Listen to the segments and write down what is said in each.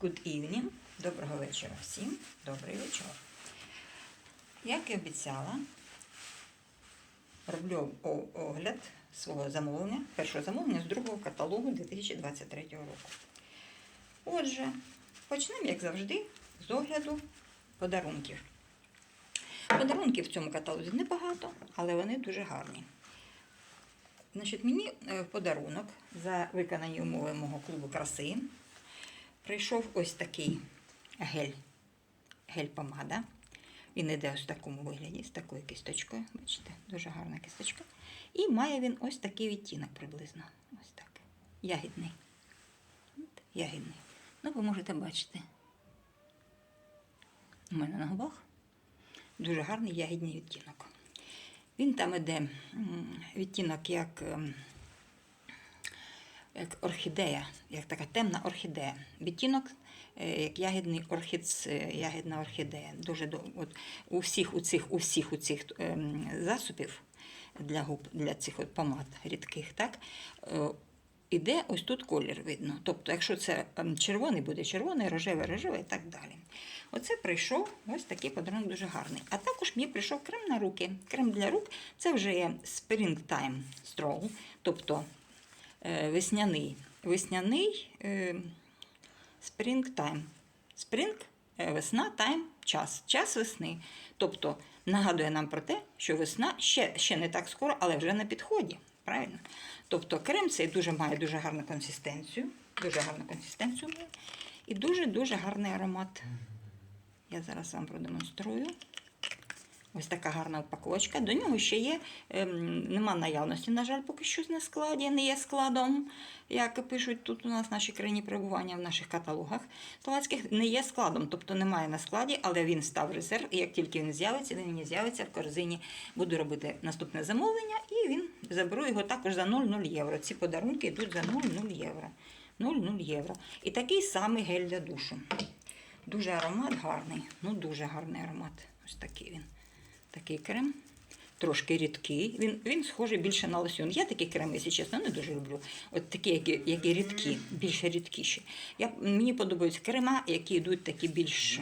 Good evening. Доброго вечора всім. Добрий вечір. Як і обіцяла, роблю огляд свого замовлення, першого замовлення з другого каталогу 2023 року. Отже, почнемо, як завжди, з огляду подарунків. Подарунків в цьому каталозі небагато, але вони дуже гарні. Значить, мені е, в подарунок за виконані умови мого клубу краси прийшов ось такий гель. Гель-помада. Він іде ось в такому вигляді, з такою кісточкою. Бачите, дуже гарна кісточка. І має він ось такий відтінок приблизно. Ось так. Ягідний. Ягідний. Ну, ви можете бачити. У мене на губах дуже гарний ягідний відтінок. Він там іде відтінок як, ем, як орхідея, як така темна орхідея. Відтінок е, як ягідний орхід, е, ягідна орхідея. Дуже от, у всіх у цих, у всіх у цих ем, засобів для губ, для цих от помад рідких, так? е, Іде ось тут колір видно. Тобто, якщо це ем, червоний, буде червоний, рожевий, рожевий і так далі. Оце прийшов ось такий подарунок дуже гарний. А також мені прийшов крем на руки. Крем для рук це вже є Springtime Stroll, тобто е, весняний. Весняний е, Springtime. Spring е, весна, тайм час. Час весни. Тобто нагадує нам про те, що весна ще, ще не так скоро, але вже на підході. Правильно? Тобто крем цей дуже має дуже гарну консистенцію. Дуже гарну консистенцію має. І дуже-дуже гарний аромат. Я зараз вам продемонструю. Ось така гарна упаковочка. До нього ще є, ем, нема наявності, на жаль, поки що на складі, не є складом, як пишуть тут у нас в нашій країні перебування в наших каталогах словацьких, не є складом, тобто немає на складі, але він став резерв. І як тільки він з'явиться, він мені з'явиться в корзині, буду робити наступне замовлення, і він заберу його також за 0,0 євро. Ці подарунки йдуть за 0,0 євро. 0,0 євро. І такий самий гель для душу. Дуже аромат гарний, ну дуже гарний аромат. Ось такий він. Такий крем. Трошки рідкий. Він, він схожий більше на лосьон. Я такі креми, якщо чесно, не дуже люблю. От такі, які, які рідкі, більш рідкіші. Я, мені подобаються крема, які йдуть такі більш,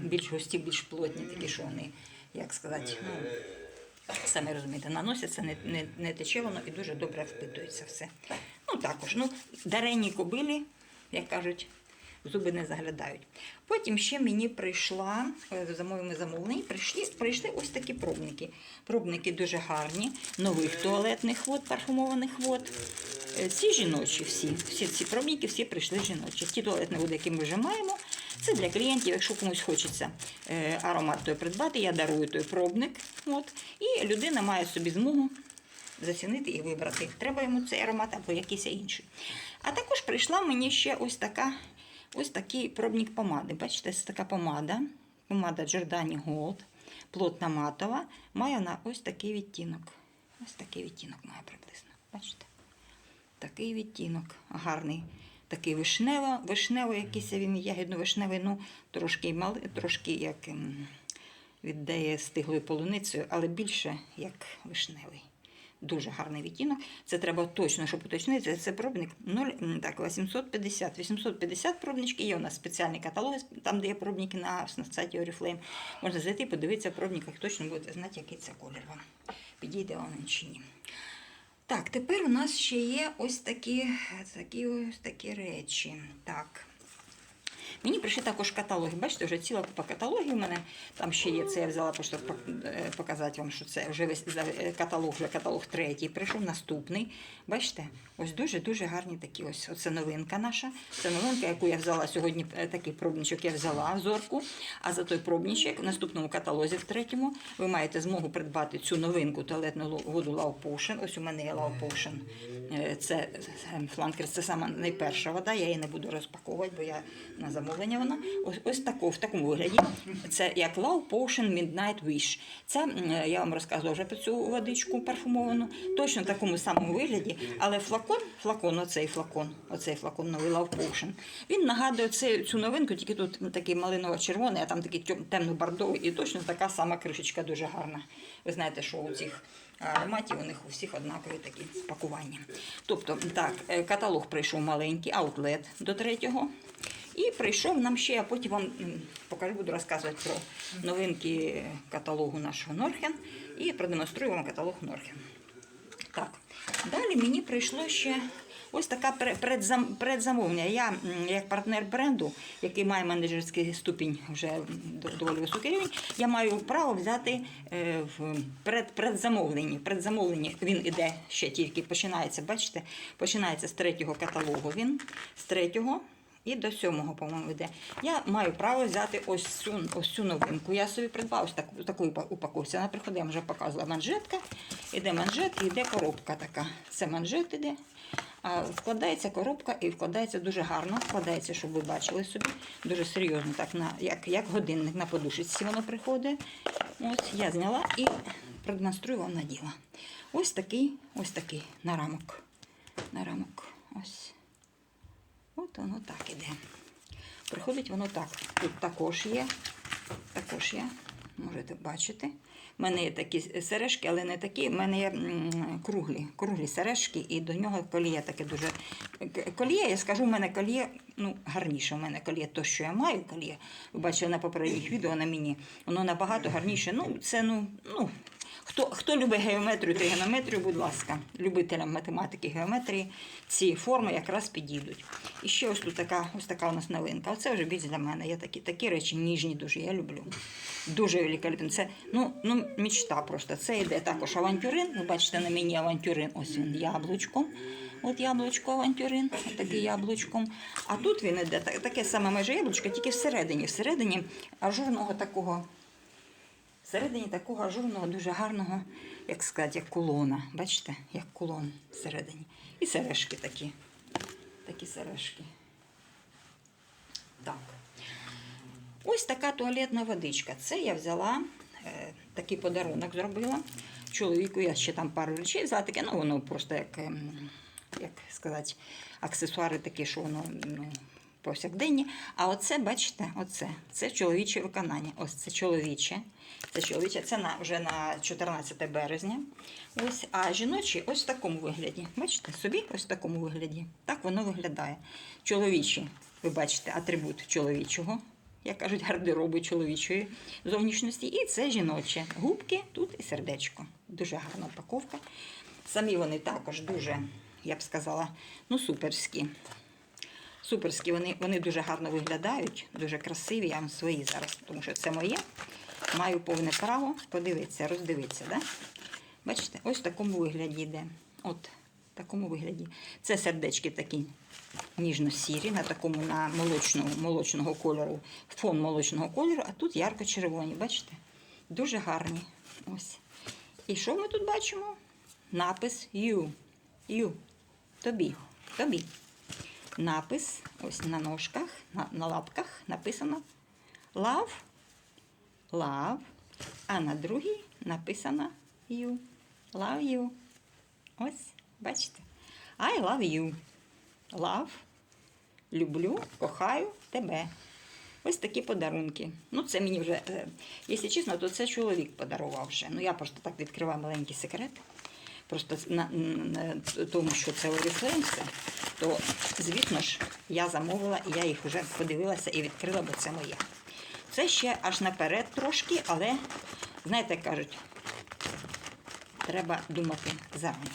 більш густі, більш плотні, такі, що вони, як сказати, ну, самі розумієте, наносяться, не, не, не тече воно і дуже добре впитується все. Ну також, ну, дарені кобилі, як кажуть, зуби не заглядають. Потім ще мені прийшла е, за моїми замовленнями, прийшли, прийшли ось такі пробники. Пробники дуже гарні, нових туалетних вод, парфумованих вод. Е, Ці жіночі всі, всі ці пробники всі прийшли жіночі. Ті туалетні води, які ми вже маємо, це для клієнтів, якщо комусь хочеться е, аромат той придбати, я дарую той пробник. От, і людина має собі змогу зацінити і вибрати, треба йому цей аромат або якийсь інший. А також прийшла мені ще ось така, ось такий пробник помади. Бачите, це така помада, помада Giordani Gold, плотна матова, має вона ось такий відтінок. Ось такий відтінок має приблизно. Бачите? Такий відтінок гарний. Такий вишнево, вишнево якийсь він ягідно-вишневий, ну трошки малий, трошки як ем, віддає стиглою полуницею, але більше як вишневий. Дуже гарний відтінок. Це треба точно, щоб уточнити. Це пробник 0, так, 850. 850 пробнички. Є у нас спеціальний каталог, там, де є пробники на, на сайті Oriflame. Можна зайти подивитися в пробниках, точно будете знати, який це колір вам. Підійде вам чи ні. Так, тепер у нас ще є ось такі, такі, ось такі речі. Так. Мені прийшли також каталоги. Бачите, вже ціла купа каталогів у мене. Там ще є це, я взяла просто е, показати вам, що це вже весь е, каталог, вже каталог третій. Прийшов наступний. Бачите, ось дуже-дуже гарні такі. Ось оце новинка наша. Це новинка, яку я взяла сьогодні. е, Такий пробничок я взяла зорку. А за той пробничок в наступному каталозі, в третьому, ви маєте змогу придбати цю новинку туалетну воду Love Potion. Ось у мене є Love Potion. Е, Це е, фланкер, це сама найперша вода. Я її не буду розпаковувати, бо я на замовлення вона. Ось, ось тако, в такому вигляді. Це як Love Potion Midnight Wish. Це я вам розказувала вже про цю водичку парфумовану. Точно в такому самому вигляді, але флакон, флакон, оцей флакон, оцей флакон новий Love Potion. Він нагадує цю новинку, тільки тут такий малиново-червоний, а там такий темно-бордовий, і точно така сама кришечка дуже гарна. Ви знаєте, що у цих ароматів у них у всіх однакові такі пакування. Тобто, так, е, каталог прийшов маленький, аутлет до третього. І прийшов нам ще, а потім вам покажу, буду розказувати про новинки каталогу нашого Норхен і продемонструю вам каталог Норхен. Так, далі мені прийшло ще ось така предзамовлення. Я як партнер бренду, який має менеджерський ступінь, вже доволі високий рівень, я маю право взяти е, в предзамовлення. предзамовленні. Він іде ще тільки починається. Бачите, починається з третього каталогу. Він з третього. І до сьомого, по-моєму, йде. Я маю право взяти ось цю, ось цю новинку. Я собі придбав ось таку, таку упа- упаковці. Вона приходить, я вже показувала манжетка. Іде манжет і йде коробка така. Це манжет іде. А вкладається коробка і вкладається дуже гарно. Вкладається, щоб ви бачили собі. Дуже серйозно, так на, як, як годинник на подушечці воно приходить. Ось я зняла і продемонструю вам наділа. Ось такий, ось такий нарамок. Нарамок. Ось. От воно так іде. Приходить воно так. Тут також є. Також є. Можете бачити. У мене є такі сережки, але не такі. У мене є круглі, круглі сережки, і до нього коліє таке дуже. Коліє, я скажу, у мене коліє ну, гарніше. У мене коліє то, що я маю коліє. Ви бачили на попередніх відео на мені. Воно набагато гарніше. Ну, це ну, ну, Хто, хто любить геометрію та геометрію, будь ласка, любителям математики, геометрії, ці форми якраз підійдуть. І ще ось тут така, ось така у нас новинка. Оце вже більш для мене. Я такі, такі речі ніжні дуже, я люблю. Дуже великолепно. Це ну, ну, мечта просто. Це йде також авантюрин. Ви бачите на мені авантюрин, ось він яблучком. От яблучко авантюрин, такий яблучком. А тут він іде таке саме майже яблучко, тільки всередині. Всередині ажурного такого Всередині такого ажурного, дуже гарного, як сказати, як кулона. Бачите, як кулон всередині. І сережки такі. Такі сережки. Так. Ось така туалетна водичка. Це я взяла, е, такий подарунок зробила. Чоловіку я ще там пару речей взяла таке, ну воно просто як, ем, як сказати, аксесуари такі, що воно ну, повсякденні. А оце, бачите, оце, це чоловіче виконання. Ось це чоловіче. Це чоловіче, це на, вже на 14 березня. Ось, а жіночі ось в такому вигляді. Бачите, собі ось в такому вигляді. Так воно виглядає. Чоловічі, ви бачите, атрибут чоловічого як кажуть, гардероби чоловічої зовнішності. І це жіноче. Губки тут і сердечко. Дуже гарна упаковка. Самі вони також дуже, я б сказала, ну, суперські. Суперські, вони, вони дуже гарно виглядають, дуже красиві. Я вам свої зараз, тому що це моє. Маю повне право подивитися, роздивитися. Да? Бачите, ось в такому вигляді йде. От в такому вигляді. Це сердечки такі ніжно-сірі, на такому на молочного, молочного кольору, фон молочного кольору, а тут ярко-червоні, бачите? Дуже гарні. Ось. І що ми тут бачимо? Напис You. You. Тобі. Тобі. Напис ось на ножках, на, на лапках написано Love. Love. А на другій написано You. Love you. Ось, бачите? I love you. Love. Люблю, кохаю тебе. Ось такі подарунки. Ну, це мені вже, е, якщо чесно, то це чоловік подарував вже. Ну, я просто так відкриваю маленький секрет. Просто на, тому, що це Oriflame то, звісно ж, я замовила і я їх вже подивилася і відкрила, бо це моє. Це ще аж наперед трошки, але, знаєте, кажуть, треба думати зарані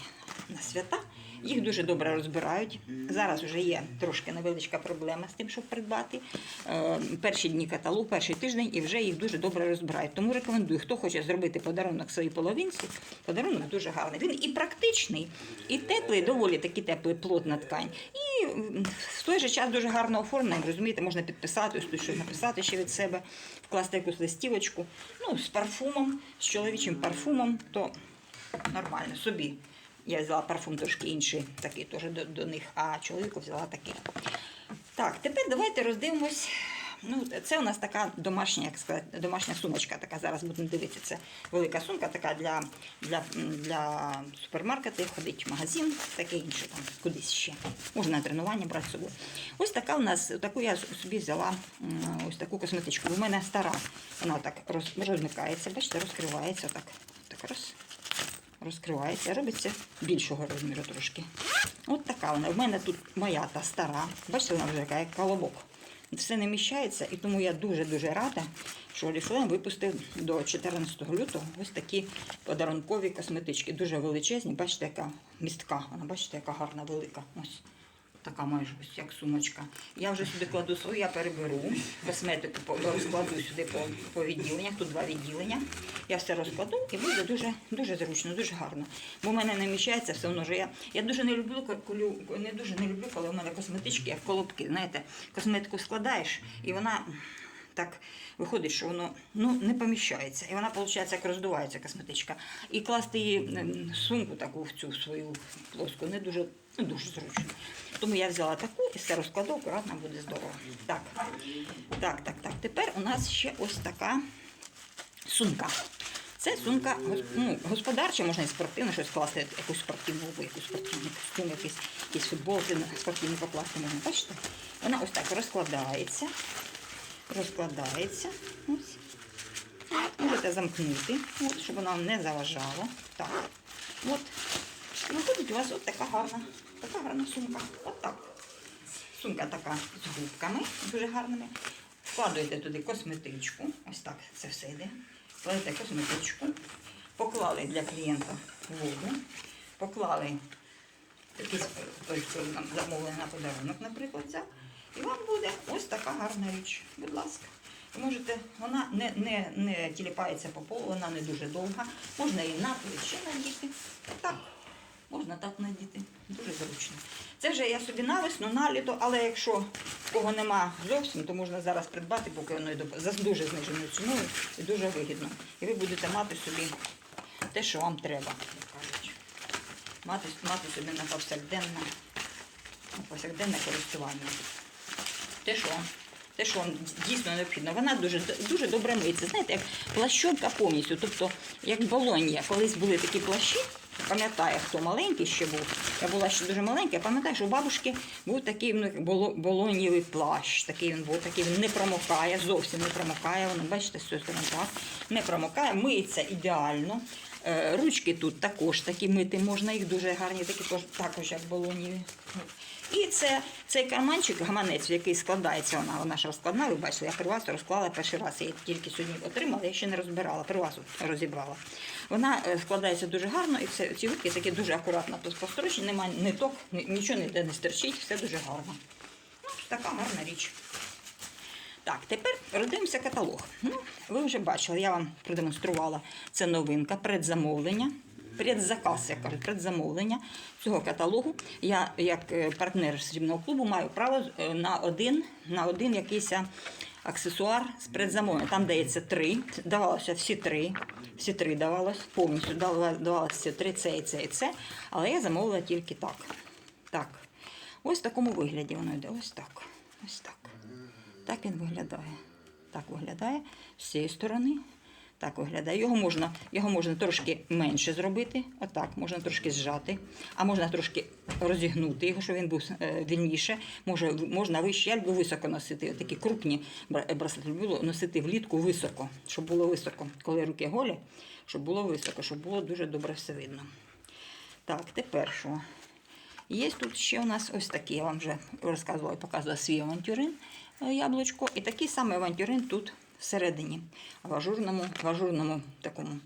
на свята. Їх дуже добре розбирають. Зараз вже є трошки невеличка проблема з тим, щоб придбати. Е, перші дні каталогу, перший тиждень, і вже їх дуже добре розбирають. Тому рекомендую, хто хоче зробити подарунок своїй половинці, подарунок дуже гарний. Він і практичний, і теплий, доволі такий теплий, плотна ткань. І в той же час дуже гарно оформлений. Розумієте, можна підписати, щось написати ще від себе, вкласти якусь листівочку. Ну, з парфумом, з чоловічим парфумом, то нормально собі. Я взяла парфум трошки інший, такий теж до, до них, а чоловіку взяла такий. Так, тепер давайте роздивимось. Ну, це у нас така домашня, як сказати, домашня сумочка. Така зараз будемо дивитися. Це велика сумка, така для, для, для супермаркету, ходить в магазин, таке інше там кудись ще. Можна на тренування брати з собою. Ось така у нас, таку я собі взяла ось таку косметичку. У мене стара, вона так роз, розмикається, бачите, розкривається так. Так роз розкривається, робиться більшого розміру трошки. От така вона. У мене тут моя та стара. Бачите, вона вже яка як колобок. все не міщається, і тому я дуже-дуже рада, що Oriflame випустив до 14 лютого ось такі подарункові косметички. Дуже величезні. Бачите, яка містка. Вона бачите, яка гарна, велика. Ось. Така майже як сумочка. Я вже сюди кладу свою, я переберу косметику, розкладу сюди по, по відділеннях. Тут два відділення. Я все розкладу і буде дуже, дуже зручно, дуже гарно. Бо в мене не вміщається все одно. Я, я дуже не люблю, коли, не дуже не люблю, коли в мене косметички як колобки. Знаєте, косметику складаєш і вона. Так виходить, що воно ну, не поміщається. І вона, виходить, як роздувається косметичка. І класти її сумку таку в цю свою плоску не дуже, не дуже зручно. Тому я взяла таку і все розкладу, акуратно буде здорово. Так, так, так, так. Тепер у нас ще ось така сумка. Це сумка ну, господарча, можна і спортивна, щось класти, якусь спортивну обувь, якусь спортивний костюм, якісь, якісь футболки спортивні покласти можна. Бачите? Вона ось так розкладається розкладається. Ось. Можете замкнути, от, щоб вона не заважала. Так. От. Виходить у вас от така гарна, така гарна сумка. От так. Сумка така з губками, дуже гарними. Вкладуєте туди косметичку. Ось так це все йде. Кладете косметичку. Поклали для клієнта воду. Поклали якийсь той, хто нам замовлений на подарунок, наприклад, взяв. І вам буде ось така гарна річ. Будь ласка. Ви можете, вона не, не, не тіліпається по полу, вона не дуже довга. Можна її на плече надіти. Так, можна так надіти. Дуже зручно. Це вже я собі на весну, на літо, але якщо кого нема зовсім, то можна зараз придбати, поки воно йде за дуже зниженою ціною і дуже вигідно. І ви будете мати собі те, що вам треба, як кажуть. Мати, мати собі на повсякденне, на повсякденне користування те, що, те, що дійсно необхідно. Вона дуже, дуже добре миється. Знаєте, як плащовка повністю. Тобто, як болонія. Колись були такі плащі, пам'ятаю, хто маленький ще був. Я була ще дуже маленька, я пам'ятаю, що у бабушки був такий ну, боло- плащ. Такий він був, такий він не промокає, зовсім не промокає. Воно, бачите, сторони так, не промокає, миється ідеально. Е, Ручки тут також такі мити можна, їх дуже гарні, такі також як болонієві. І це цей карманчик, гаманець, в який складається вона, вона ж розкладна, ви бачите, я при вас розклала перший раз. Я її тільки сьогодні отримала, я ще не розбирала, при вас розібрала. Вона е, складається дуже гарно, і це, ці витки такі дуже акуратно посторочені, немає ниток, ні- нічого ніде не стерчить, все дуже гарно. Ну, така гарна річ. Так, тепер роздивимося каталог. Ну, ви вже бачили, я вам продемонструвала. Це новинка, предзамовлення. Предзаказ, як кажуть, предзамовлення цього каталогу. Я, як е, партнер срібного клубу, маю право е, на один, на один якийсь аксесуар з предзамовлення. Там дається три, давалося всі три, всі три давалось, повністю давалося три, це і це і це. Але я замовила тільки так. Так. Ось в такому вигляді воно йде. Ось так. Ось так. Так він виглядає. Так виглядає з цієї сторони. Так виглядає. Його можна, його можна трошки менше зробити. Отак, можна трошки зжати, а можна трошки розігнути його, щоб він був е, вільніше. Може, можна вище, я люблю високо носити. Такі крупні бра- браслети люблю носити влітку високо, щоб було високо. Коли руки голі, щоб було високо, щоб було дуже добре все видно. Так, тепер що? Є тут ще у нас ось такий, я вам вже розказувала, і показувала свій авантюрин е, яблучко. І такий самий авантюрин тут всередині, в ажурному, в ажурному такому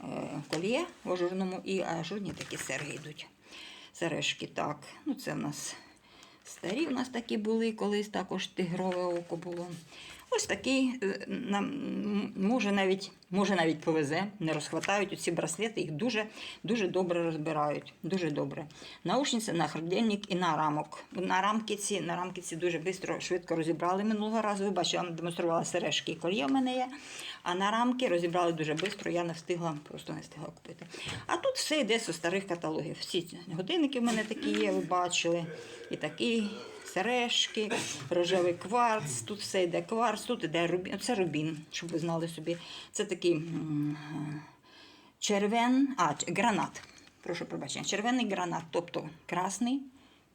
е, кольє, в ажурному і ажурні такі серги йдуть. Сережки, так. Ну, це в нас старі у нас такі були, колись також тигрове око було. Ось такий, е, може навіть, може навіть повезе, не розхватають ці браслети, їх дуже, дуже добре розбирають. Дуже добре. Наушниці на хардельник і на рамок. На рамки ці, на рамки ці дуже швидко, швидко розібрали минулого разу. Ви бачите, я вам демонструвала сережки і кольє мене є. А на рамки розібрали дуже швидко, я не встигла, просто не встигла купити. А тут все йде зі старих каталогів. Всі годинники в мене такі є, ви бачили. І такі сережки, рожевий кварц, тут все йде кварц, тут йде рубін. Це рубін, щоб ви знали собі. Це такий червен, а, гранат. Прошу пробачення, червоний гранат, тобто красний,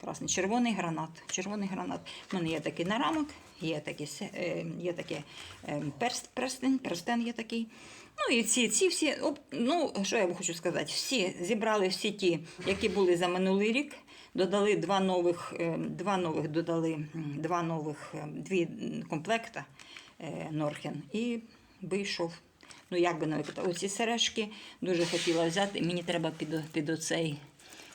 красний, червоний гранат. Червоний гранат. У мене є такий нарамок, є такий, е, є таке е, перст, перстень, перстен є такий. Ну і ці, ці всі, ну що я вам хочу сказати, всі зібрали всі ті, які були за минулий рік. Додали два нових, е, два нових додали два нових, е, дві комплекта е, Норхен і вийшов. Ну, як би навіть оці сережки дуже хотіла взяти. Мені треба під, під оцей,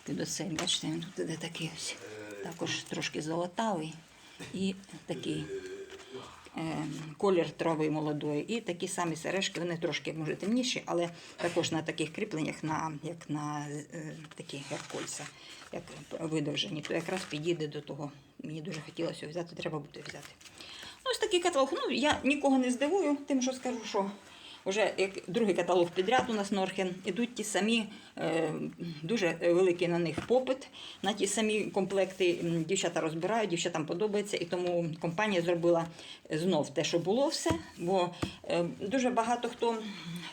під оцей, бачите, він тут іде такий ось, також трошки золотавий і такий колір трави молодої. І такі самі сережки, вони трошки може темніші, але також на таких кріпленнях, на, як на е, такі як як видовжені, то якраз підійде до того. Мені дуже хотілося взяти, треба буде взяти. Ну, ось такий каталог. Ну, я нікого не здивую, тим, що скажу, що вже як другий каталог підряд у нас Норхен, ідуть ті самі, е, дуже великий на них попит. На ті самі комплекти дівчата розбирають, дівчатам подобається, і тому компанія зробила знов те, що було все. Бо е, дуже багато хто,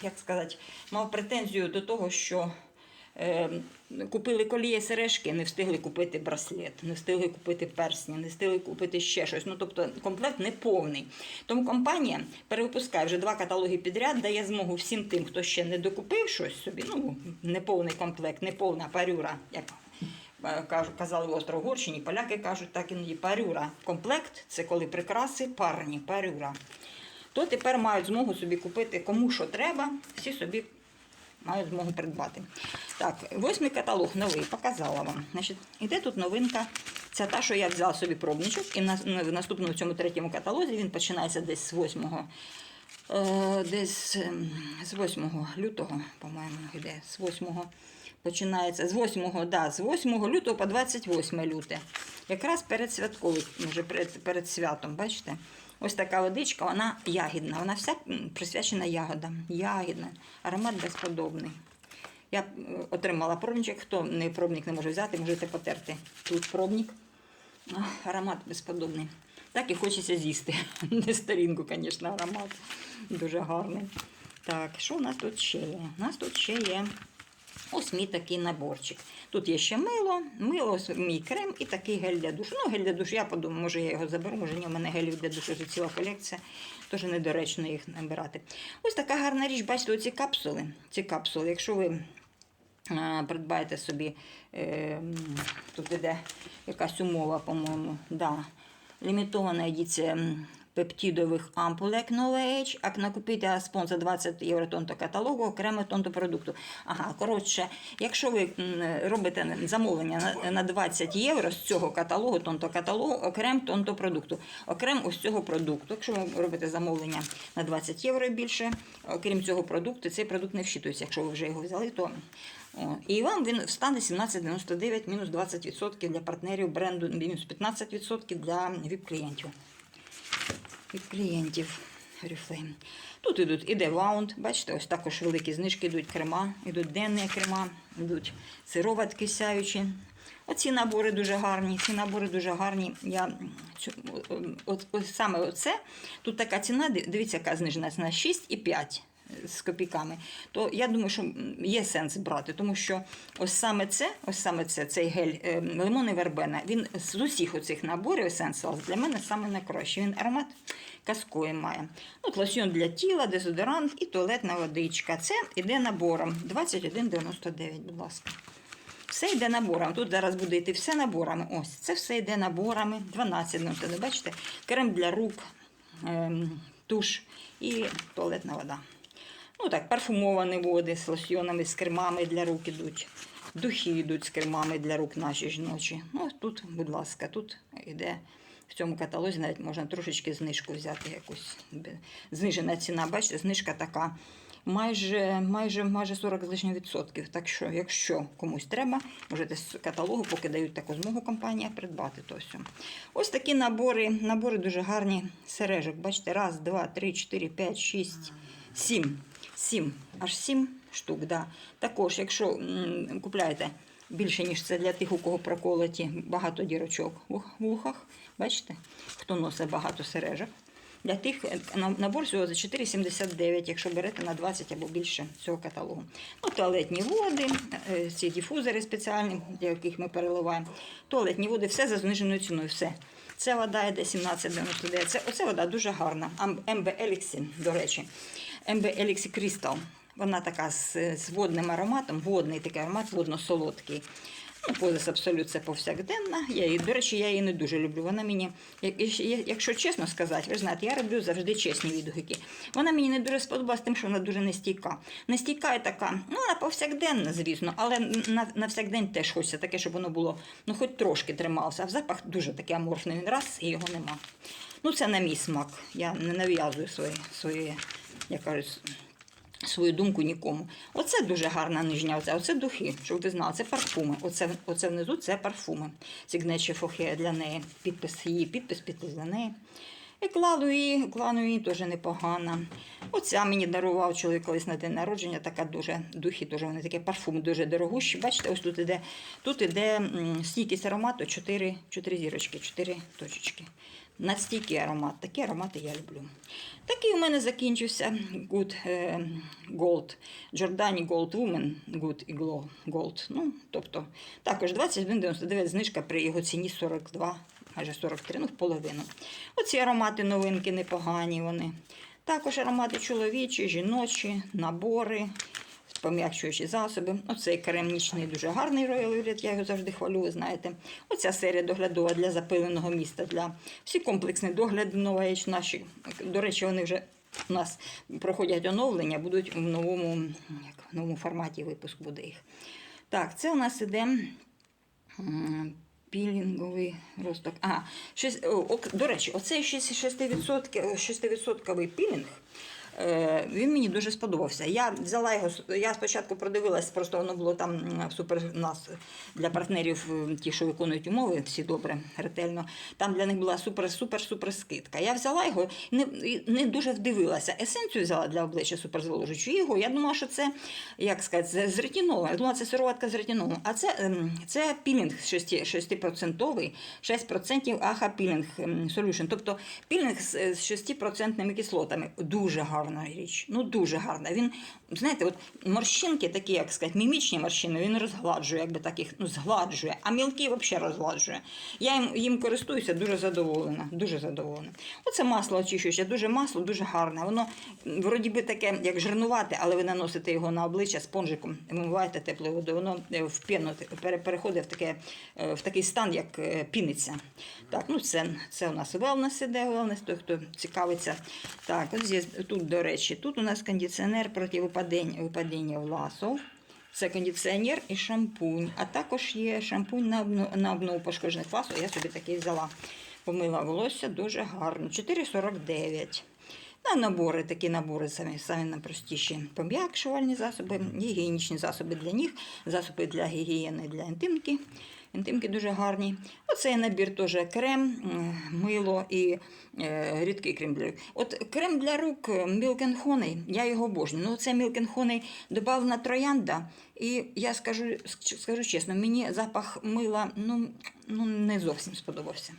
як сказати, мав претензію до того, що. Е, Купили коліє сережки, не встигли купити браслет, не встигли купити персні, не встигли купити ще щось. Ну тобто комплект не повний. Тому компанія перевипускає вже два каталоги підряд, дає змогу всім тим, хто ще не докупив щось собі. Ну неповний комплект, неповна парюра, як е, казали в Острогорщині, поляки кажуть, так іноді парюра. Комплект це коли прикраси парні, парюра. То тепер мають змогу собі купити кому що треба, всі собі мають змогу придбати. Так, восьмий каталог новий, показала вам. Значить, іде тут новинка. Це та, що я взяла собі пробничок, і в наступному цьому третьому каталозі він починається десь з 8, е, десь ем, з 8 лютого, по-моєму, йде з 8 починається з 8, да, з 8 лютого по 28 люте. Якраз перед святковим, перед, перед святом, бачите? Ось така водичка, вона ягідна, вона вся присвячена ягодам. Ягідна, аромат безподобний. Я е, отримала пробничок, хто не пробник не може взяти, можете потерти. Тут пробник. Аромат безподобний. Так і хочеться з'їсти. Не старінку, звісно, аромат. Дуже гарний. Так, що у нас тут ще є? У нас тут ще є ось мій такий наборчик. Тут є ще мило, мило, мій крем і такий гель для душу. Ну, гель для душу, я подумаю, може я його заберу, може ні, у мене гелів для душу вже ціла колекція, теж недоречно їх набирати. Ось така гарна річ, бачите, оці капсули. Ці капсули, якщо ви придбаєте собі, е, тут іде якась умова, по-моєму, да, лімітована едиція м, пептидових ампулек Новейдж, а накупити спонсор 20 євро тонто каталогу, окремо тонто продукту. Ага, коротше, якщо ви робите замовлення на, на 20 євро з цього каталогу, тонто каталогу, окремо тонто продукту. Окремо ось цього продукту. Якщо ви робите замовлення на 20 євро і більше, окрім цього продукту, цей продукт не вщитується. Якщо ви вже його взяли, то о, і вам він встане 17,99 мінус 20% для партнерів бренду, мінус 15% для віп-клієнтів. Віп-клієнтів Oriflame. Тут ідуть, іде лаунд, бачите, ось також великі знижки йдуть крема, йдуть денні крема, йдуть сироватки сяючі. Оці набори дуже гарні, ці набори дуже гарні. Я, от, от, саме оце, тут така ціна, дивіться, яка знижена ціна 6,5 з копійками, то я думаю, що є сенс брати, тому що ось саме це, ось саме це, цей гель е, лимон і вербена, він з усіх оцих наборів Essentials для мене саме найкращий. Він аромат казковий має. От лосьон для тіла, дезодорант і туалетна водичка. Це йде набором 21,99, будь ласка. Все йде набором. Тут зараз буде йти все наборами. Ось це все йде наборами. 12,99. Бачите, крем для рук, ем, туш і туалетна вода. Ну так, парфумовані води з лосьйонами, з кремами для рук ідуть. Духи йдуть з кремами для рук наші жіночі. Ну, тут, будь ласка, тут йде в цьому каталозі навіть можна трошечки знижку взяти якусь. Знижена ціна, бачите, знижка така майже, майже, майже 40 з лишнім відсотків. Так що, якщо комусь треба, можете з каталогу, поки дають таку змогу компанія, придбати то все. Ось такі набори, набори дуже гарні сережок. Бачите, раз, два, три, чотири, п'ять, шість, сім. Сім, аж сім штук. Да. Також, якщо купляєте більше, ніж це для тих, у кого проколоті багато дірочок в ух- в ухах, бачите, хто носить багато сережок. Для тих е, набор всього за 4,79, якщо берете на 20 або більше цього каталогу. Ну, туалетні води, е, ці дифузори спеціальні, для яких ми переливаємо. Туалетні води, все за зниженою ціною. Все. Це вода йде 17,99. Це, оце вода дуже гарна. МБ Еліксін, до речі. MB Elixir Crystal. Вона така з, з водним ароматом, водний такий аромат, водно-солодкий. Ну, Позис абсолют це повсякденна. Я її, до речі, я її не дуже люблю. Вона мені, якщо чесно сказати, ви знаєте, я роблю завжди чесні відгуки. Вона мені не дуже сподобалась тим, що вона дуже нестійка. Нестійка і така, ну вона повсякденна, звісно, але на, на всякдень теж хочеться таке, щоб воно було, ну хоч трошки трималося. А в запах дуже такий аморфний. Він раз і його нема. Ну, це на мій смак. Я не нав'язую свої, свої як кажуть, свою думку нікому. Оце дуже гарна нижня. Оце, оце духи, щоб ви знали, це парфуми. Оце, оце внизу це парфуми. Signature Фохе для неї. Підпис її, підпис, підпис для неї. Екла Луї, Екла Луї теж непогана. Оця мені дарував чоловік колись на день народження, така дуже духи, дуже вони такі парфуми дуже дорогущі. Бачите, ось тут іде, тут іде стійкість аромату 4, 4 зірочки, 4 точечки. Надстійкий аромат. Такі аромати я люблю. Такий у мене закінчився Good е, Gold. Giordani Gold Woman Good і Gold. Ну, тобто, також 21,99 знижка при його ціні 42, майже 43, ну, в половину. Оці аромати новинки непогані вони. Також аромати чоловічі, жіночі, набори, пом'якшуючі засоби. Оцей крем нічний дуже гарний Royal Violet, я його завжди хвалю, знаєте. Оця серія доглядова для запиленого міста, для всі комплексні догляди новаєч наші. До речі, вони вже у нас проходять оновлення, будуть в новому, як, в новому форматі випуск буде їх. Так, це у нас іде. Пілінговий росток. А, шість- о, ок- до речі, оцей 6%, 6% пілінг. Е, Він мені дуже сподобався. Я взяла його, я спочатку продивилась, просто воно було там супер у нас для партнерів, ті, що виконують умови, всі добре, ретельно. Там для них була супер, супер, супер скидка. Я взяла його не, не дуже вдивилася. Есенцію взяла для обличчя супер зволожуючу його. Я думала, що це, як сказати, з- ретинолом. Я думала, це сироватка з ретинолом. А це, ем, це пілінг 6%, 6%, 6% аха пілінг ем, solution. Тобто пілінг з, з 6% кислотами. Дуже гарна річ. Ну дуже гарна. Він, знаєте, от морщинки такі, як сказати, мімічні морщини, він розгладжує, якби таких, ну, згладжує, а мілкі взагалі розгладжує. Я їм, їм користуюся дуже задоволена. Дуже задоволена. Оце масло очищуюче, дуже масло, дуже гарне. Воно вроді би таке, як жирнувате, але ви наносите його на обличчя спонжиком, вимиваєте теплою водою, воно е, в переходить в, таке, е, в такий стан, як е, піниться. Так, ну це, це у нас wellness іде, wellness, той, хто цікавиться. Так, от здесь, тут, до речі, тут у нас кондиціонер проти випадіння, власов. Це кондиціонер і шампунь. А також є шампунь на обнову пошкоджених власів. Я собі такий взяла. Помила волосся дуже гарно. 4,49. На набори, такі набори самі, самі найпростіші пом'якшувальні засоби, гігієнічні засоби для ніг, засоби для гігієни для інтимки. Інтимки дуже гарні. Оцей набір теж крем, мило і рідкий крем для рук. От крем для рук е, Milk я його обожнюю. Ну, це and Honey троянда. І я скажу, скажу чесно, мені запах мила ну, ну, не зовсім сподобався.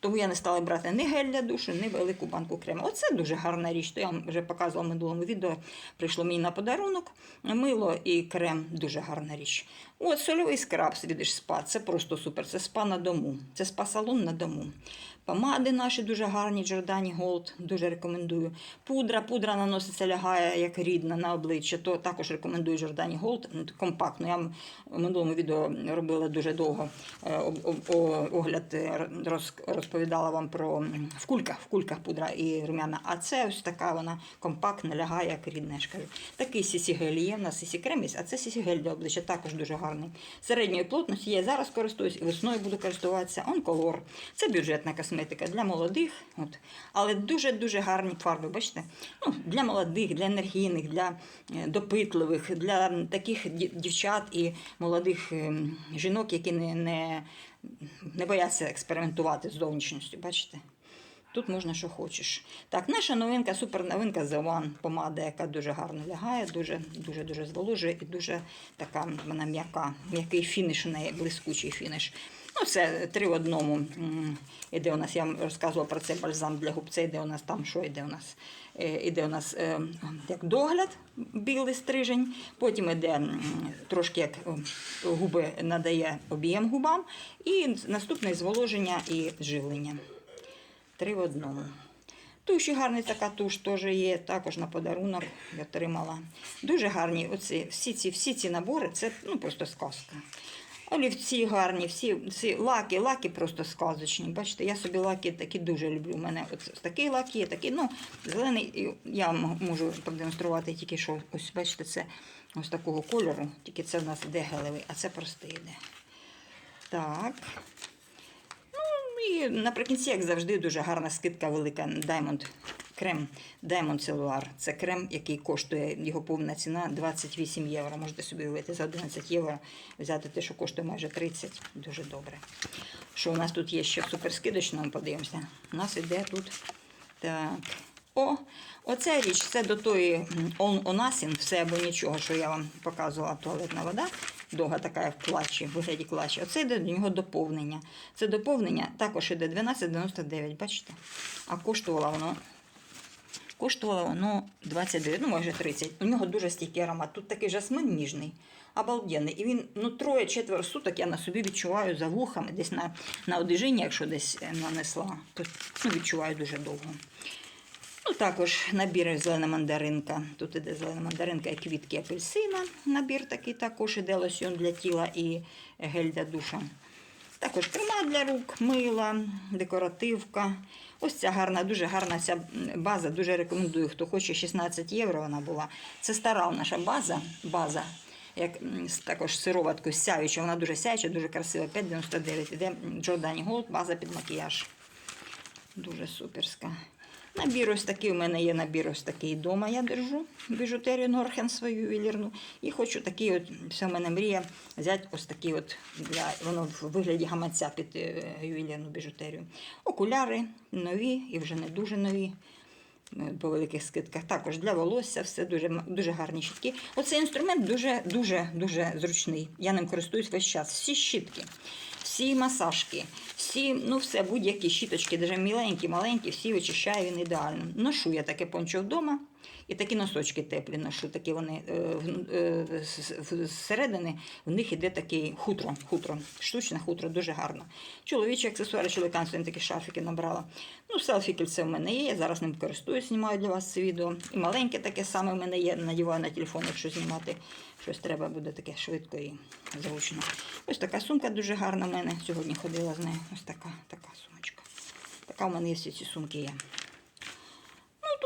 Тому я не стала брати ні гель для душу, ні велику банку крему. Оце дуже гарна річ. То я вам вже показувала в минулому відео. Прийшло мені на подарунок. Мило і крем дуже гарна річ. От сольовий скраб Swedish спа. Це просто супер. Це спа на дому. Це спа-салон на дому. Помади наші дуже гарні, Giordani Gold, дуже рекомендую. Пудра, пудра наноситься, лягає як рідна на обличчя, то також рекомендую Giordani Gold, ну, компактно. Я в минулому відео робила дуже довго е, огляд, е, розповідала вам про в кульках, в кульках пудра і румяна. А це ось така вона компактна, лягає як рідна, я ж кажу. Такий сісігель є, у нас сісікрем є, а це сісігель для обличчя також дуже гарний. Середньої плотності я зараз користуюсь, весною буду користуватися. Онколор. Це бюджетна косметика для молодих, от. але дуже-дуже гарні фарби, бачите? Ну, для молодих, для енергійних, для е, допитливих, для таких дівчат і молодих ем, жінок, які не, не, не бояться експериментувати з зовнішністю. Бачите? Тут можна, що хочеш. Так, наша новинка, супер новинка The One помада, яка дуже гарно лягає, дуже дуже дуже зволожує і дуже така вона м'яка, м'який фініш у неї, блискучий фініш. Ну, це три в одному. Іде у нас, я вам розказувала про це бальзам для губ. Це іде у нас там, що йде у нас? Е, Іде у нас е, як догляд, білий стрижень, потім іде трошки як е, губи надає об'єм губам, і наступне зволоження і живлення. Три в одному. Туші гарний така туш теж є, також на подарунок я отримала. Дуже гарні оці, всі, ці, всі ці набори, це ну, просто сказка. Олівці гарні, всі, всі лаки, лаки просто сказочні. Бачите, я собі лаки такі дуже люблю. У мене от такий лак є, такий, ну, зелений, я можу продемонструвати тільки що, ось бачите, це ось такого кольору, тільки це в нас іде гелевий, а це простий йде. Так. Ну і наприкінці, як завжди, дуже гарна скидка велика. Diamond крем Diamond Cellular. Це крем, який коштує його повна ціна 28 євро. Можете собі уявити за 11 євро взяти те, що коштує майже 30. Дуже добре. Що у нас тут є ще в суперскидочному, подивимося. У нас іде тут так. О, оця річ, це до тої онасін, все або нічого, що я вам показувала туалетна вода. Довга така в клатчі, в вигляді клатчі. Оце йде до нього доповнення. Це доповнення також іде 12,99, бачите? А коштувало воно. Коштувало воно 29, ну майже 30. У нього дуже стійкий аромат. Тут такий жасмин ніжний, обалденний. І він ну, троє-четверо суток я на собі відчуваю за вухами, десь на, на одежині, якщо десь е, нанесла, то ну, відчуваю дуже довго. Ну, також набір зелена мандаринка. Тут іде зелена мандаринка і квітки апельсина. Набір такий також іде лосьон для тіла і гель для душа. Також крема для рук, мила, декоративка. Ось ця гарна, дуже гарна ця база. Дуже рекомендую. Хто хоче 16 євро вона була. Це стара наша база. база як також сироватку сяюча. Вона дуже сяюча, дуже красива. 5,99. Іде Джордані Gold, база під макіяж. Дуже суперська. Набір ось такий у мене є набір ось такий вдома. Я держу біжутерію Норхен свою ювелірну. І хочу такий, от все в мене мрія взяти ось такий от для воно в вигляді гаманця під е, ювелірну біжутерію. Окуляри нові і вже не дуже нові. По великих скидках. Також для волосся все дуже, дуже гарні щітки. Оцей інструмент дуже, дуже, дуже зручний. Я ним користуюсь весь час. Всі щітки, всі масажки, всі, ну все, будь-які щіточки, навіть міленькі, маленькі, всі вичищаю він ідеально. Ношу я таке пончо вдома. І такі носочки теплі ношу. Такі вони е, е, зсередини в них іде такий хутро, хутро, штучне хутро, дуже гарно. Чоловічі аксесуари, чоловікам сьогодні такі шарфики набрала. Ну, селфі це в мене є. Я зараз ним користуюсь, знімаю для вас це відео. І маленьке таке саме в мене є. Надіваю на телефон, якщо знімати щось треба буде таке швидко і зручно. Ось така сумка дуже гарна в мене. Сьогодні ходила з нею. Ось така, така сумочка. Така в мене є всі ці сумки є.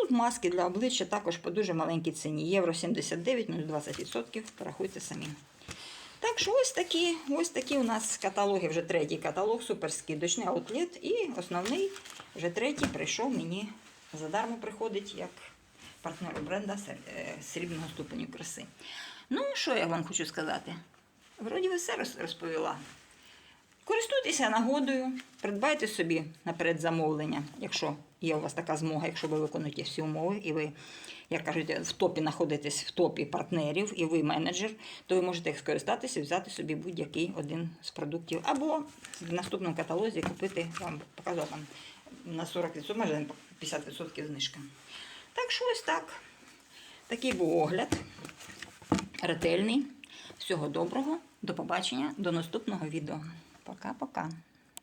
Тут маски для обличчя також по дуже маленькій ціні. Євро 79, ну 20%. Порахуйте самі. Так що ось такі, ось такі у нас каталоги, вже третій каталог, суперскидочний аутлет. І основний, вже третій прийшов мені задармо приходить як партнеру бренда е, срібного ступеню краси. Ну, що я вам хочу сказати? Вроді ви все розповіла. Користуйтеся нагодою, придбайте собі наперед замовлення, якщо є у вас така змога, якщо ви виконуєте всі умови, і ви, як кажуть, в топі знаходитесь в топі партнерів, і ви менеджер, то ви можете їх скористатися і взяти собі будь-який один з продуктів. Або в наступному каталозі купити, вам показувала там на 40%, майже 50% знижка. Так що ось так. Такий був огляд. Ретельний. Всього доброго, до побачення, до наступного відео. Пока-пока.